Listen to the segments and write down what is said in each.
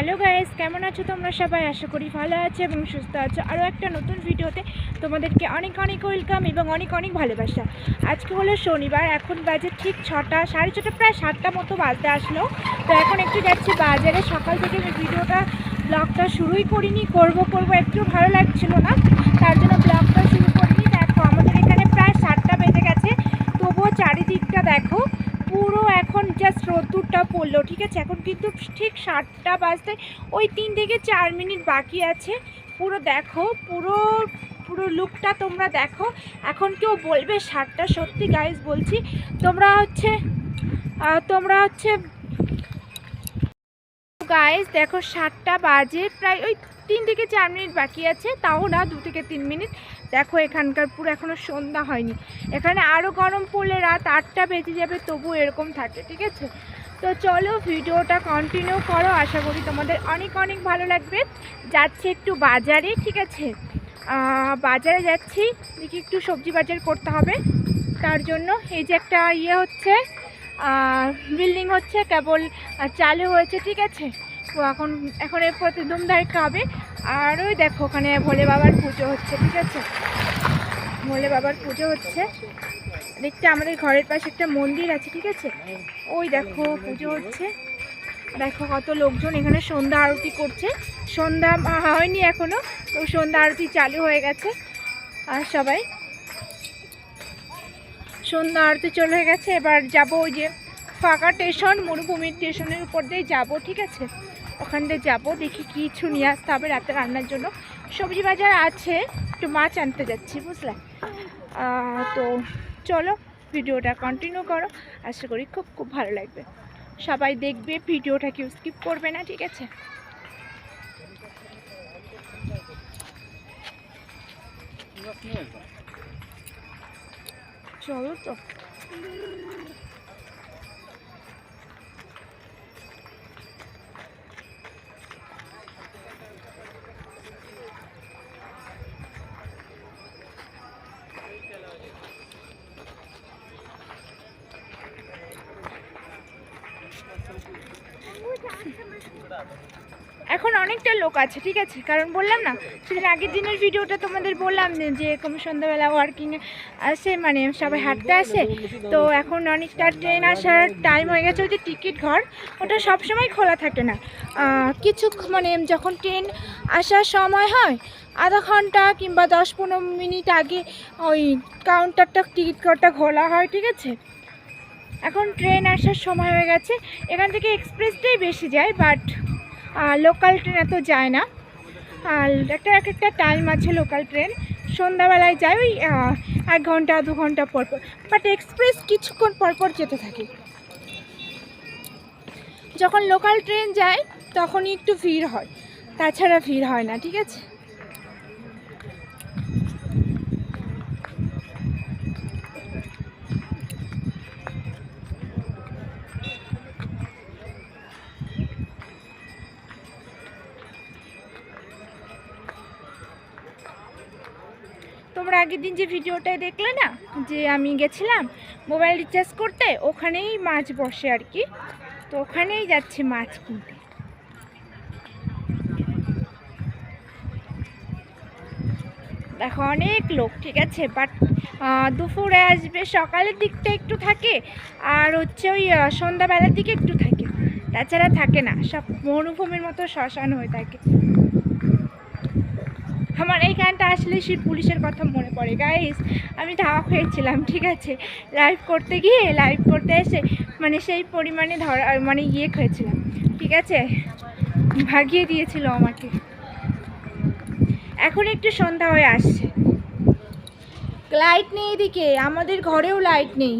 Hello guys, কেমন আছো তোমরা সবাই? আশা করি ভালো আছো এবং সুস্থ আছো। আরও একটা নতুন ভিডিওতে তোমাদেরকে অনেক অনেক ওয়েলকাম এবং অনেক অনেক ভালোবাসা। আজকে হলো শনিবার, এখন বাজে ঠিক ছটা, সাড়ে ছটা, প্রায় সাতটা মতো বাজতে আসলো। তো এখন একটু যাচ্ছি বাজারে। সকাল থেকে আমি ভিডিওটা, ব্লগটা শুরুই করিনি, করব করব একটু ভালো লাগছিল না। তার জন্য ব্লগটা শুরু করিনি। দেখো, আমাদের এখানে প্রায় সাতটা বেজে গেছে। তবুও চারিদিকটা দেখো এখন জাস্ট রোদ্দুরটা পড়ল, ঠিক আছে? এখন কিন্তু ঠিক সাতটা বাজতে, ওই তিন থেকে চার মিনিট বাকি আছে। পুরো দেখো, পুরো পুরো লুকটা তোমরা দেখো। এখন কেউ বলবে সাতটা, সত্যি গাইজ বলছি, তোমরা হচ্ছে তোমরা হচ্ছে গাইজ দেখো সাতটা বাজে, প্রায় ওই তিন থেকে চার মিনিট বাকি আছে, তাও না, দু থেকে তিন মিনিট। দেখো, এখানকার পুরো এখনও সন্ধ্যা হয়নি। এখানে আরও গরম পড়লে রাত আটটা বেজে যাবে তবু এরকম থাকে, ঠিক আছে? তো চলো, ভিডিওটা কন্টিনিউ করো। আশা করি তোমাদের অনেক অনেক ভালো লাগবে। যাচ্ছি একটু বাজারে, ঠিক আছে? বাজারে যাচ্ছি, দেখি একটু সবজি বাজার করতে হবে। তার জন্য এই যে একটা ইয়ে হচ্ছে বিল্ডিং হচ্ছে, কেবল চালু হয়েছে, ঠিক আছে? তো এখন এখন এর প্রতি ধুমধাড়কা হবে। আর ওই দেখো, ওখানে ভোলে বাবার পুজো হচ্ছে, ঠিক আছে? ভোলে বাবার পুজো হচ্ছে। দেখতে আমাদের ঘরের পাশে একটা মন্দির আছে, ঠিক আছে? ওই দেখো, পুজো হচ্ছে। দেখো কত লোকজন এখানে সন্ধ্যা আরতি করছে। সন্ধ্যা হয়নি এখনও, তো সন্ধ্যা আরতি চালু হয়ে গেছে। আর সবাই? সন্ধ্যা আরতি চলে হয়ে গেছে, এবার যাব ওই যে ফাঁকা স্টেশন মরুভূমির স্টেশনের উপর দিয়ে যাব, ঠিক আছে? ওখান যাব, দেখি কিছু নিয়ে আসতে হবে রাতে রান্নার জন্য। সবজি বাজার আছে, একটু মাছ আনতে যাচ্ছি, বুঝলে? তো চলো, ভিডিওটা কন্টিনিউ করো। আশা করি খুব খুব ভালো লাগবে। সবাই দেখবে, ভিডিওটা কেউ স্কিপ করবে না, ঠিক আছে? চলো তো। এখন অনেকটা লোক আছে, ঠিক আছে? কারণ বললাম না, সেদিন আগের দিনের ভিডিওটা তোমাদের বললাম যে- এরকম সন্ধ্যাবেলা ওয়ার্কিং আসে মানে সবাই হাঁটতে আসে। তো এখন অনেকটা ট্রেন আসার টাইম হয়ে গেছে, ওই যে টিকিট ঘর, ওটা সবসময় খোলা থাকে না। কিছু মানে যখন ট্রেন আসার সময় হয়, আধা ঘণ্টা কিংবা দশ পনেরো মিনিট আগে ওই কাউন্টারটা টিকিট ঘরটা খোলা হয়, ঠিক আছে? এখন ট্রেন আসার সময় হয়ে গেছে। এখান থেকে এক্সপ্রেসটাই বেশি যায় বাট লোকাল ট্রেন এত যায় না। আর একটা এক একটা টাইম আছে লোকাল ট্রেন সন্ধ্যাবেলায় যায় ওই এক ঘণ্টা, দু ঘণ্টা পর পর। বাট এক্সপ্রেস কিছুক্ষণ পর পর যেতে থাকে। যখন লোকাল ট্রেন যায়, তখনই একটু ভিড় হয়। তাছাড়া ভিড় হয় না, ঠিক আছে? তোমরা আগের দিন যে ভিডিওটায় দেখলে না, যে আমি গেছিলাম মোবাইল রিচার্জ করতে, ওখানেই মাছ বসে আর কি। তো ওখানেই যাচ্ছে মাছ কিনতে। দেখো, অনেক লোক, ঠিক আছে? বাট দুপুরে আসবে, সকালের দিকটা একটু থাকে, আর হচ্ছে ওই সন্ধ্যাবেলার দিকে একটু থাকে। তাছাড়া থাকে না, সব মরুভূমির মতো শ্মশান হয়ে থাকে। আমার এই গানটা আসলে সেই পুলিশের কথা মনে পড়ে গাইস আমি ধাওয়া খেয়েছিলাম ঠিক আছে? লাইভ করতে গিয়ে লাইভ করতে এসে মানে সেই পরিমাণে ধরা মানে ইয়ে খেয়েছিলাম ঠিক আছে? ভাগিয়ে দিয়েছিল আমাকে। এখন একটু সন্ধ্যা হয়ে আসছে। লাইট নেই এদিকে, আমাদের ঘরেও লাইট নেই।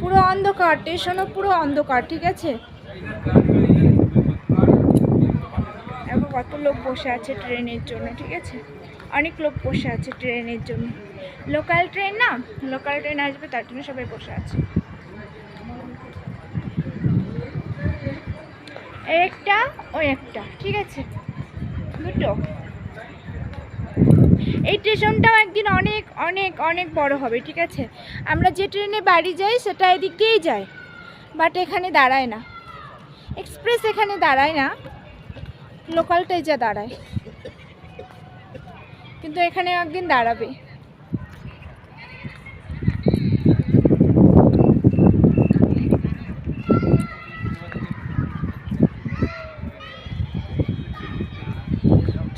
পুরো অন্ধকার স্টেশনও পুরো অন্ধকার, ঠিক আছে এখন কত লোক বসে আছে ট্রেনের জন্য, ঠিক আছে? অনেক লোক বসে আছে ট্রেনের জন্য। লোকাল ট্রেন না? লোকাল ট্রেন আসবে, তার জন্য সবাই বসে আছে। একটা ওই একটা, ঠিক আছে? দুটো। এই স্টেশনটাও একদিন অনেক অনেক অনেক বড় হবে, ঠিক আছে? আমরা যে ট্রেনে বাড়ি যাই, সেটা এদিক দিয়েই যায়। বাট এখানে দাঁড়ায় না। এক্সপ্রেস এখানে দাঁড়ায় না। লোকালটাই যা দাঁড়ায়। কিন্তু এখানে একদিন দাঁড়াবে।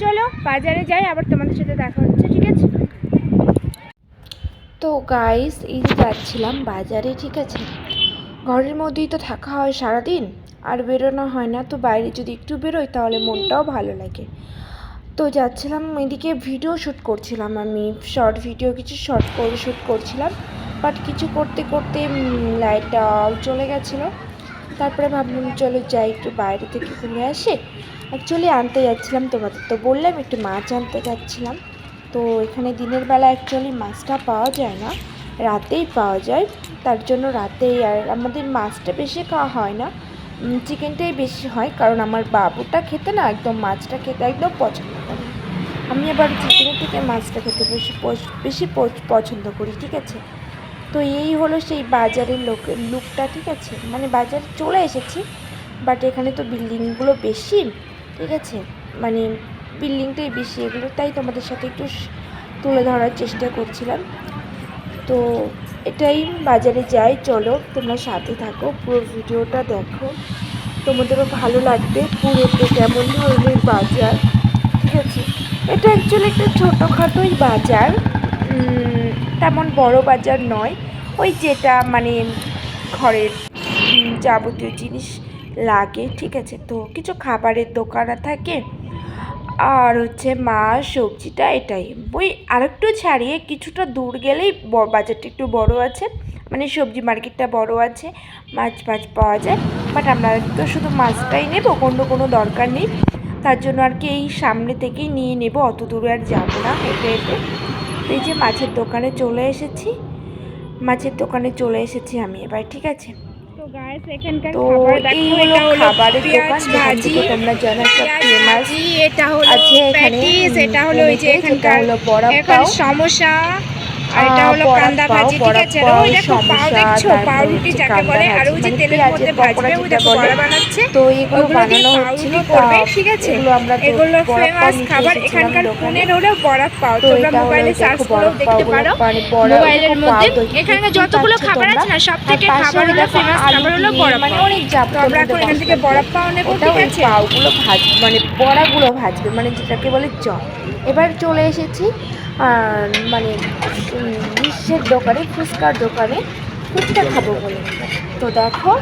চলো বাজারে যাই, আবার তোমাদের সাথে দেখা হচ্ছে, ঠিক আছে? তো গাইস এই যাচ্ছিলাম বাজারে, ঠিক আছে? ঘরের মধ্যেই তো থাকা হয় সারাদিন। আর বেরোনো হয় না। তো বাইরে যদি একটু বেরোই তাহলে মনটাও ভালো লাগে। তো যাচ্ছিলাম, এদিকে ভিডিও শ্যুট করছিলাম আমি। শর্ট ভিডিও কিছু শর্ট করে শ্যুট করছিলাম। বাট কিছু করতে করতে লাইটটা চলে গেছিল। তারপরে ভাবলাম, চলো যাই, একটু বাইরে থেকে ঘুরে আসি। অ্যাকচুয়ালি আনতে যাচ্ছিলাম, তোমাদের তো বললাম, একটু মাছ আনতে যাচ্ছিলাম। তো এখানে দিনের বেলা অ্যাকচুয়ালি মাছটা পাওয়া যায় না। রাতেই পাওয়া যায়। তার জন্য রাতেই আর আমাদের মাছটা বেশি খাওয়া হয় না। চিকেনটাই বেশি হয়, কারণ আমার বাবুটা খেতে না একদম মাছটা খেতে একদম পছন্দ করে। আমি আবার চিকেনের থেকে মাছটা খেতে বেশি বেশি পছন্দ করি, ঠিক আছে? তো এই হলো সেই বাজারের লোক, লুকটা, ঠিক আছে? মানে বাজারে চলে এসেছি বাট এখানে তো বিল্ডিংগুলো বেশি, ঠিক আছে? মানে বিল্ডিংটাই বেশি, এগুলো তাই তোমাদের সাথে একটু তুলে ধরার চেষ্টা করছিলাম। তো এটাই বাজারে যাই, চলো, তোমরা সাথে থাকো, পুরো ভিডিওটা দেখো। তোমাদেরও ভালো লাগবে, পুরোতে কেমন ধরনের বাজার, ঠিক আছে? এটা অ্যাকচুয়ালি একটা ছোটোখাটোই বাজার তেমন বড় বাজার নয়। ওই যেটা মানে ঘরের যাবতীয় জিনিস লাগে, ঠিক আছে? তো কিছু খাবারের দোকান থাকে আর হচ্ছে মাছ সবজিটা এটাই। ওই আরেকটু ছাড়িয়ে কিছুটা দূর গেলেই বাজারটা একটু বড় আছে মানে সবজি মার্কেটটা বড় আছে, মাছ ফাছ পাওয়া যায়। বাট আমরা তো শুধু মাছটাই নেব, অন্য কোনো দরকার নেই। তার জন্য আর কি এই সামনে থেকেই নিয়ে নেব, অত দূরে আর যাব না হেঁটে হেঁটে। এই যে মাছের দোকানে চলে এসেছি, মাছের দোকানে চলে এসেছি আমি এবার, ঠিক আছে? তো হলো এটা হলো খাবারের দোকান যেখান ভাজি। থেকে তোমরা জানো একটা ফেমাস এটা হলো আছে এখানে প্যাটিস এটা হলো ওই যে এখানকার হলো বড়া এখানে পাও। সমোসা আর এটা আহ, হলো বড়া কান্দা ভাজি ঠিক আছে? পাও, ওই দেখো পাও দেখছ পাউরুটি যাকে বলে আর ভাজি, ওই যে তেলের মধ্যে ভাজবে ওই দেখো বড়া বানাচ্ছে। তো এগুলো বানানো পাউরুটি করবে ঠিক আছে? এগুলো পাও ফেমাস খাবার এখানকার পুনের হলো বড়া পাও। তোমরা মোবাইলে দেখো সার্চ বড়া দেখতে পারো। মোবাইলের মধ্যে যতগুলো খাবার আছে না সব থেকে খাবার হলো ফেমাস খাবার হলো বড়া মানে অনেক জাতীয় আমরা এখন এখান থেকে বড়া পাও নেব ঠিক আছে? পাওগুলো ভাজ মানে বড়াগুলো ভাজবে মানে যেটাকে বলে চপ এবার চলে এসেছি মানে বিশ্বের দোকানে, ফুচকার দোকানে ফুচকা খাব বলে। তো দেখো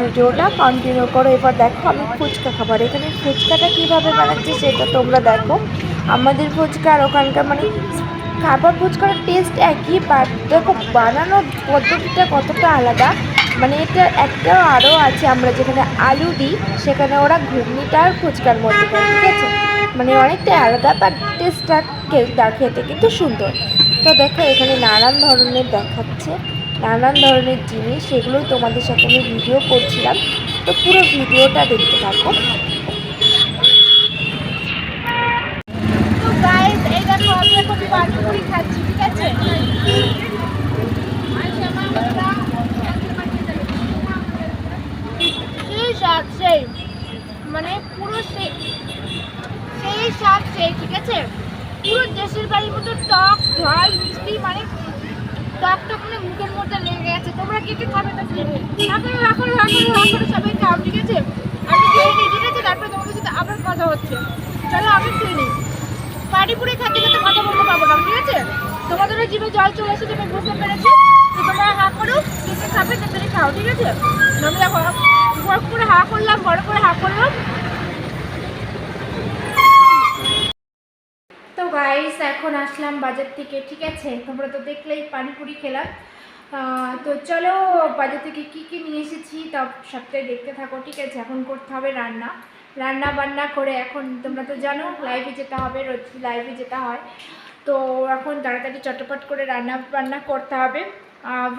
ভিডিওটা কন্টিনিউ করো। এবার দেখো আমি ফুচকা খাবার এখানে ফুচকাটা কীভাবে বানাচ্ছি সেটা তোমরা দেখো। আমাদের ফুচকা আর ওখানকার মানে খাবার ফুচকার টেস্ট একই বাট দেখো, বানানোর পদ্ধতিটা কতটা আলাদা। মানে এটা একটা আরও আছে, আমরা যেখানে আলু দিই, সেখানে ওরা ঘুগনিটা আর ফুচকার মধ্যে ঠিক আছে? মানে অনেকটাই আলাদা বাট টেস্টটা খেতে কিন্তু সুন্দর। তো দেখো, এখানে নানান ধরনের দেখাচ্ছে, নানান ধরনের জিনিস সেগুলোই তোমাদের সাথে আমি ভিডিও করছিলাম। তো পুরো ভিডিওটা দেখতে থাকো। মানে পুরো সেই স্বাদ সেই ঠিক আছে? পুরো দেশের বাড়ির মতো টক, ঝাল, মিষ্টি মানে টক টক মানে মুখের মধ্যে লেগে গেছে। তোমরা কি কি খাবে তা এখন রাখো রাখো রাখো, সবাই খাও, ঠিক আছে? আমি খেয়ে নিই, ঠিক আছে? তারপরে তোমাদের সাথে আবার কথা হচ্ছে। চলো, আমি খেয়ে নিই। পানিপুরি খেতে খেতে কথা বলতে পারব না, ঠিক আছে? তোমাদেরও জিভে জল চলে এসেছে আমি বুঝতে পেরেছি। তোমরা হা করো কিছু খাবে তাড়াতাড়ি খাও, ঠিক আছে? আমি দেখো বড় করে হা করলাম বড় করে হা করলাম। গাইস এখন আসলাম বাজার থেকে, ঠিক আছে? তোমরা তো দেখলেই পানিপুরি খেলাম। তো চলো, বাজার থেকে কি কি নিয়ে এসেছি তা সবটাই দেখতে থাকো, ঠিক আছে? এখন করতে হবে রান্না। রান্না বান্না করে এখন, তোমরা তো জানো লাইভে যেতে হবে, রোজ লাইভে যেতে হয়। তো এখন তাড়াতাড়ি চটপট করে রান্না বান্না করতে হবে।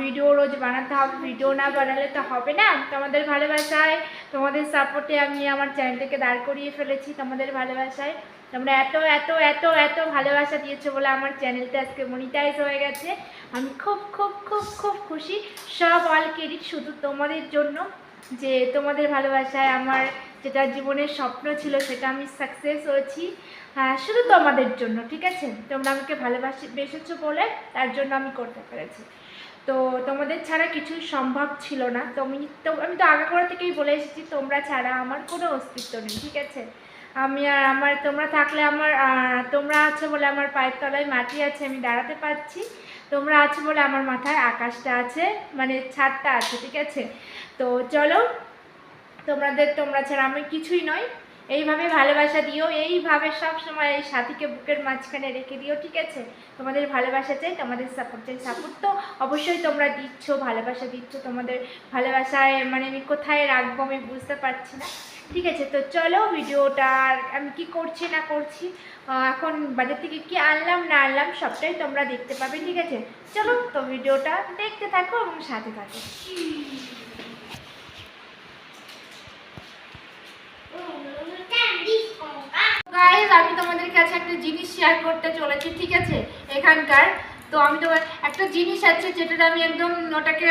ভিডিও রোজ বানাতে হবে ভিডিও না বানালে তো হবে না। তোমাদের ভালোবাসায়, তোমাদের সাপোর্টে আমি আমার চ্যানেলটাকে দাঁড় করিয়ে ফেলেছি তোমাদের ভালোবাসায়। তোমরা এত এত এত এত ভালোবাসা দিয়েছ বলে আমার চ্যানেলটা আজকে মনিটাইজ হয়ে গেছে। আমি খুব খুব খুব খুব খুশি। সব অল ক্রেডিট শুধু তোমাদের জন্য যে তোমাদের ভালোবাসায় আমার যেটা জীবনের স্বপ্ন ছিল সেটা আমি সাকসেস হয়েছি। হ্যাঁ শুধু তোমাদের জন্য, ঠিক আছে? তোমরা আমাকে ভালোবাসি, বেসেছো বলে তার জন্য আমি করতে পেরেছি। তো তোমাদের ছাড়া কিছুই সম্ভব ছিল না। তুমি তো, আমি তো আগে করে থেকেই বলে এসেছি, তোমরা ছাড়া আমার কোনো অস্তিত্ব নেই, ঠিক আছে? আমি আর আমার, তোমরা থাকলে আমার তোমরা আছো বলে আমার পায়ের তলায় মাটি আছে, আমি দাঁড়াতে পারছি। তোমরা আছো বলে আমার মাথায় আকাশটা আছে মানে ছাদটা আছে, ঠিক আছে? তো চলো, তোমাদের, তোমরা ছাড়া আমি কিছুই নয় এইভাবে ভালোবাসা দিও, এইভাবে সব সময় এই সাথীকে বুকের মাঝখানে রেখে দিও, ঠিক আছে? তোমাদের ভালোবাসা চাই, তোমাদের সাপোর্ট চাই। সাপোর্ট তো অবশ্যই তোমরা দিচ্ছ, ভালোবাসা দিচ্ছ। তোমাদের ভালোবাসায় মানে আমি কোথায় রাখব আমি বুঝতে পারছি না। ঠিক আছে, তো চলো ভিডিওটা আমি কি করছি না করছি এখন বাজার থেকে কি আনলাম না আনলাম সবটাই তোমরা দেখতে পাবে, ঠিক আছে? চলো, তো ভিডিওটা দেখতে থাকো এবং সাথে থাকো। আমি তোমাদের কাছে একটা জিনিস শেয়ার করতে চলেছি, ঠিক আছে? এখানকার, তো আমি তো একটা জিনিস আছে যেটা আমি একদম ওটাকে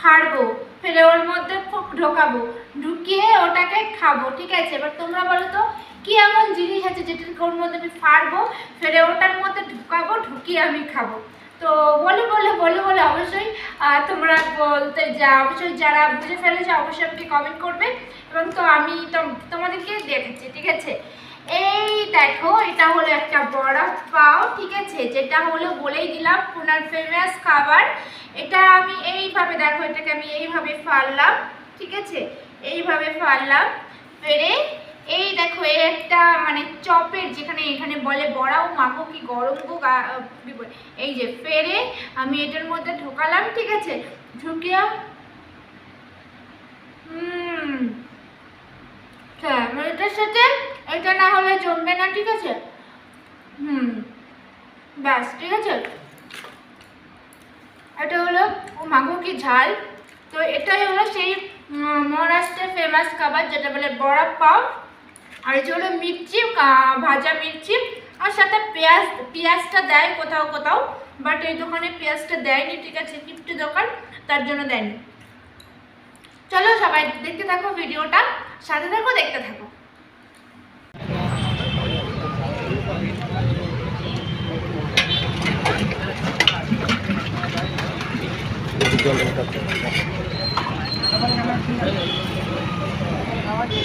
ফাড়বো, ফেলে ওর মধ্যে ঢোকাবো, ঢুকিয়ে খাব, ঠিক আছে? এবার তোমরা বলো তো, কি এমন জিনিস আছে যেটাকে ওর মধ্যে আমি ফাড়বো, ফেলে ওটার মধ্যে ঢুকাবো, ঢুকিয়ে আমি খাব? তো বলে বলে বলে বলে, অবশ্যই তোমরা বলতে যা, অবশ্যই যারা বুঝে ফেলেছে, অবশ্যই আমাকে কমেন্ট করবে। এবং তো আমি তোম- তোমাদেরকে দেখাচ্ছি, ঠিক আছে? এই দেখো, এটা হলো একটা বড়া পাও, ঠিক আছে? যেটা হলো বলেই দিলাম, পুনার ফেমাস খাবার। এটা আমি এইভাবে, দেখো, এটাকে আমি এইভাবে ফাড়লাম, ঠিক আছে? এইভাবে ফাড়লাম। ফেরে এই দেখো এই একটা মানে চপের যেখানে এখানে বলে বড়াও মাখো কি গরম গো গা- কি বলে, এই যে ফেরে আমি এটার মধ্যে ঢোকালাম ঠিক আছে? ঢুকিয়ে হুম। হ্যাঁ মানে এটার সাথে এটা না হলে জমবে না ঠিক আছে? হুম। ব্যাস ঠিক আছে? এটা হলো মাগো কি ঝাল? তো এটাই হলো সেই মহারাষ্ট্রের ফেমাস খাবার যেটা বলে বড়া পাও, আর এটা হলো মির্চি ভাজা মির্চি, আর সাথে পেঁয়াজ, পেঁয়াজটা দেয় কোথাও কোথাও বাট এই দোকানে পেঁয়াজটা দেয়নি, ঠিক আছে কিপ্টি দোকান, তার জন্য দেয়নি। চলো সবাই দেখতে থাকো ভিডিওটা, সাথে থাকো, দেখতে থাকো। আমাকে